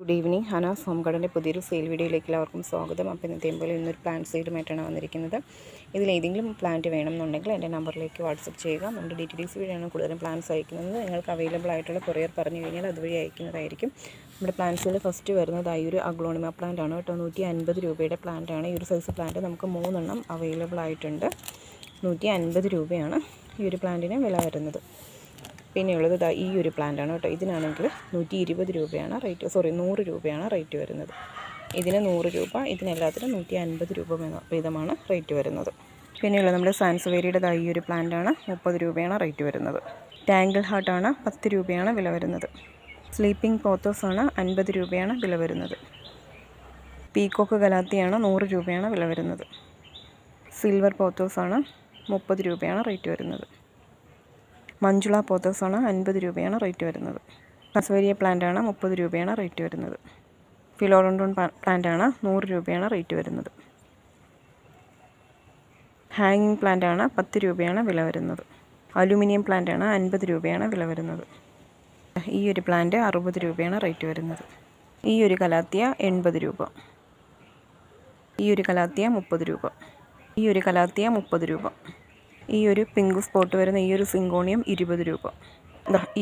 Good evening Hanas home ഗാർഡന്റെ പുതിയൊരു sale വീഡിയോയിലേക്ക് എല്ലാവർക്കും സ്വാഗതം. അപ്പോൾ ഇന്നത്തെയും പോലെ ഇന്നൊരു പ്ലാന്റ് സെയിലുമായിട്ടാണ് വന്നിരിക്കുന്നത്. ഇതിൽ ഏതെങ്കിലും പ്ലാന്റ് വേണമെന്നുണ്ടെങ്കിൽ എന്റെ നമ്പറിലേക്ക് വാട്സപ്പ് ചെയ്യുക. നമ്മുടെ ഡീറ്റെയിൽസ് വഴിയാണ് കൂടുതലും പ്ലാന്റ്സ് അയക്കുന്നത്. നിങ്ങൾക്ക് അവൈലബിൾ ആയിട്ടുള്ള കൊറിയർ പറഞ്ഞു കഴിഞ്ഞാൽ അതുവഴി അയക്കുന്നതായിരിക്കും. നമ്മുടെ പ്ലാന്റ്സിൽ ഫസ്റ്റ് വരുന്നത് ഈ ഒരു അഗ്ലോണിമ പ്ലാന്റ് ആണ് കേട്ടോ. നൂറ്റി അൻപത് രൂപയുടെ പ്ലാന്റ് ആണ്. ഈ ഒരു സൈസ് പ്ലാന്റ് നമുക്ക് മൂന്നെണ്ണം അവൈലബിൾ ആയിട്ടുണ്ട്. നൂറ്റി അൻപത് രൂപയാണ് ഈ ഒരു പ്ലാന്റിന് വില വരുന്നത്. പിന്നെയുള്ളത് ദാ ഈ ഒരു പ്ലാന്റ് ആണ് കേട്ടോ. ഇതിനാണെങ്കിൽ നൂറ്റി ഇരുപത് രൂപയാണ് റേറ്റ് സോറി നൂറ് രൂപയാണ് റേറ്റ് വരുന്നത്. ഇതിന് നൂറ് രൂപ ഇതിനെല്ലാത്തിനും നൂറ്റി അൻപത് രൂപ വീതമാണ് റേറ്റ് വരുന്നത്. പിന്നെയുള്ളത് നമ്മുടെ സാൻസ്വേരിയുടെ ഈ ഒരു പ്ലാന്റ് ആണ് മുപ്പത് രൂപയാണ് റേറ്റ് വരുന്നത്. ടാങ്കിൾ ഹാർട്ടാണ് പത്ത് രൂപയാണ് വില വരുന്നത്. സ്ലീപ്പിംഗ് പോത്തോസ് ആണ് അൻപത് രൂപയാണ് വില വരുന്നത്. പീക്കോക്ക് ഗലാത്തിയാണ് നൂറ് രൂപയാണ് വില വരുന്നത്. സിൽവർ പോത്തോസ് ആണ് മുപ്പത് രൂപയാണ് റേറ്റ് വരുന്നത്. മഞ്ജുള പോത്തോസാണ് അൻപത് രൂപയാണ് റേറ്റ് വരുന്നത്. കസവേരിയ പ്ലാന്റാണ് മുപ്പത് രൂപയാണ് റേറ്റ് വരുന്നത്. ഫിലോറോണ്ടോൺ പ്ലാന്റാണ് നൂറ് രൂപയാണ് റേറ്റ് വരുന്നത്. ഹാങ്ങിങ് പ്ലാന്റാണ് പത്ത് രൂപയാണ് വില വരുന്നത്. അലുമിനിയം പ്ലാന്റാണ് അൻപത് രൂപയാണ് വില വരുന്നത്. ഈ ഒരു പ്ലാന്റ് അറുപത് രൂപയാണ് റേറ്റ് വരുന്നത്. ഈ ഒരു കലാത്തിയ എൺപത് രൂപ. ഈ ഒരു കലാത്തിയ മുപ്പത് രൂപ. ഈ ഒരു കലാത്തിയ മുപ്പത് രൂപ. ഈ ഒരു പിങ്ക് സ്പോട്ട് വരുന്ന ഈ ഒരു സിങ്കോണിയം ഇരുപത് രൂപ.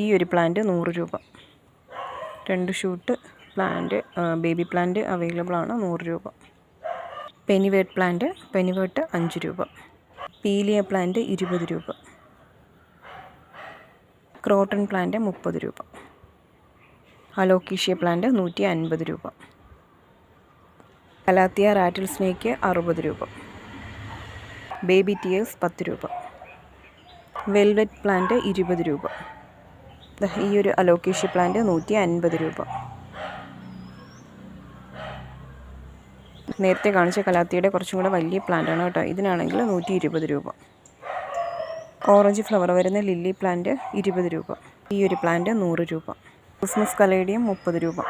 ഈ ഒരു പ്ലാന്റ് നൂറ് രൂപ. രണ്ട് shoot plant baby plant available ആണ് നൂറ് രൂപ. പെനിവേട്ട് പ്ലാന്റ് പെനിവേട്ട് അഞ്ച് രൂപ. പീലിയ പ്ലാന്റ് ഇരുപത് രൂപ. ക്രോട്ടൺ പ്ലാന്റ് മുപ്പത് രൂപ. അലോക്കീഷ്യ പ്ലാന്റ് നൂറ്റി അൻപത് രൂപ. കലാത്തിയ റാറ്റിൽ സ്നേക്ക് അറുപത് രൂപ. ബേബി ടിയേഴ്സ് പത്ത് രൂപ. വെൽവെറ്റ് പ്ലാന്റ് ഇരുപത് രൂപ. ഈ ഒരു അലോക്കേഷ്യ പ്ലാന്റ് നൂറ്റി അൻപത് രൂപ. നേരത്തെ കാണിച്ച കലാത്തിയുടെ കുറച്ചും കൂടെ വലിയ പ്ലാന്റ് ആണ് കേട്ടോ. ഇതിനാണെങ്കിൽ നൂറ്റി ഇരുപത് രൂപ. ഓറഞ്ച് ഫ്ലവർ വരുന്ന ലില്ലി പ്ലാന്റ് ഇരുപത് രൂപ. ഈ ഒരു പ്ലാന്റ് നൂറ് രൂപ. ക്രിസ്മസ് കലേഡിയം മുപ്പത് രൂപ.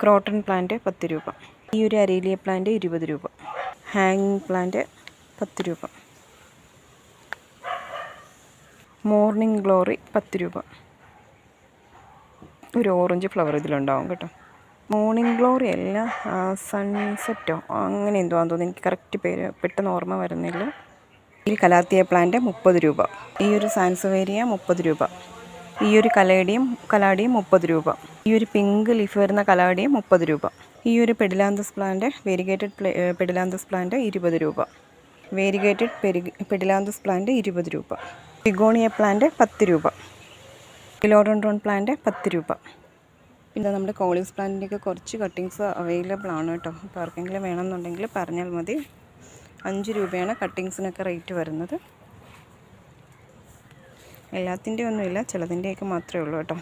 ക്രോട്ടൺ പ്ലാന്റ് പത്ത് രൂപ. ഈ ഒരു അരേലിയ പ്ലാന്റ് ഇരുപത് രൂപ. ഹാങ്ങിങ് പ്ലാന്റ് പത്ത് രൂപ. മോർണിംഗ് ഗ്ലോറി പത്ത് രൂപ. ഒരു ഓറഞ്ച് ഫ്ലവർ ഇതിലുണ്ടാവും കേട്ടോ. മോർണിംഗ് ഗ്ലോറി അല്ല സൺസെറ്റോ അങ്ങനെ എന്തോ ആണെന്ന് തോന്നുന്നു. എനിക്ക് കറക്റ്റ് പേര് പെട്ടെന്ന് ഓർമ്മ വരുന്നില്ല. ഈ കലാത്തിയ പ്ലാന്റ് മുപ്പത് രൂപ. ഈ ഒരു സാൻസവേരിയ മുപ്പത് രൂപ. ഈ ഒരു കലയുടെയും കലാടിയും മുപ്പത് രൂപ. ഈ ഒരു പിങ്ക് ലീഫ് വരുന്ന കലാടിയും മുപ്പത് രൂപ. ഈ ഒരു pedilanthus plant variegated pedilanthus plant ഇരുപത് രൂപ. വേരിഗേറ്റഡ് പെരി പെഡിലാന്തസ് പ്ലാന്റ് ഇരുപത് രൂപ. പിഗോണിയ പ്ലാന്റ് പത്ത് രൂപ. ഫിലോഡോൺഡ്രോൺ പ്ലാന്റ് പത്ത് രൂപ. പിന്നെ നമ്മുടെ കോളീസ് പ്ലാന്റിന്റെയൊക്കെ കുറച്ച് കട്ടിങ്സ് അവൈലബിൾ ആണ് കേട്ടോ. അപ്പോൾ ആർക്കെങ്കിലും വേണമെന്നുണ്ടെങ്കിൽ പറഞ്ഞാൽ മതി. അഞ്ച് രൂപയാണ് കട്ടിങ്സിനൊക്കെ റേറ്റ് വരുന്നത്. എല്ലാത്തിന്റെ ഒന്നുമില്ല ചിലതിന്റെയൊക്കെ മാത്രമേ ഉള്ളൂ കേട്ടോ.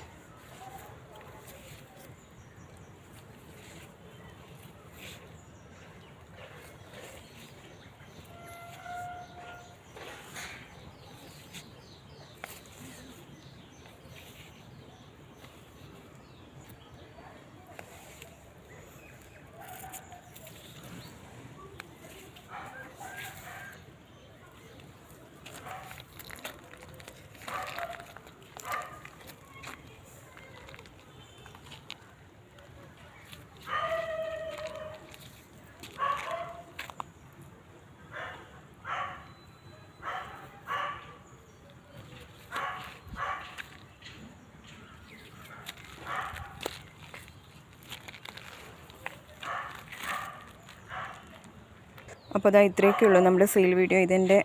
അപ്പോൾ അതാ ഇത്രയൊക്കെ ഉള്ളൂ. നമ്മുടെ സെയിൽ വീഡിയോ ഇതിന്റെ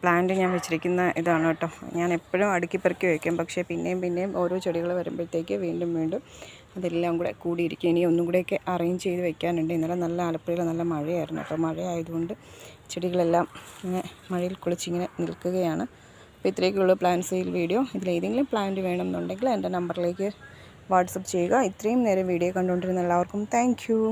പ്ലാന്റ് ഞാൻ വെച്ചിരിക്കുന്ന ഇതാണ് കേട്ടോ. ഞാൻ എപ്പോഴും അടുക്കി പെറുക്കി വയ്ക്കും പക്ഷേ പിന്നെയും പിന്നെയും ഓരോ ചെടികൾ വരുമ്പോഴത്തേക്ക് വീണ്ടും വീണ്ടും അതെല്ലാം കൂടെ കൂടിയിരിക്കും. ഇനി ഒന്നും കൂടെയൊക്കെ അറേഞ്ച് ചെയ്ത് വെക്കാനുണ്ട്. ഇന്നലെ നല്ല ആലപ്പുഴയിൽ നല്ല മഴയായിരുന്നു. അപ്പോൾ മഴയായതുകൊണ്ട് ചെടികളെല്ലാം ഇങ്ങനെ മഴയിൽ കുളിച്ചിങ്ങനെ നിൽക്കുകയാണ്. അപ്പോൾ ഇത്രയൊക്കെ ഉള്ളൂ പ്ലാൻ സെയിൽ വീഡിയോ ഇതിലേതെങ്കിലും പ്ലാന്റ് വേണമെന്നുണ്ടെങ്കിൽ എന്റെ നമ്പറിലേക്ക് വാട്സപ്പ് ചെയ്യുക. ഇത്രയും നേരം വീഡിയോ കണ്ടുകൊണ്ടിരുന്ന എല്ലാവർക്കും താങ്ക്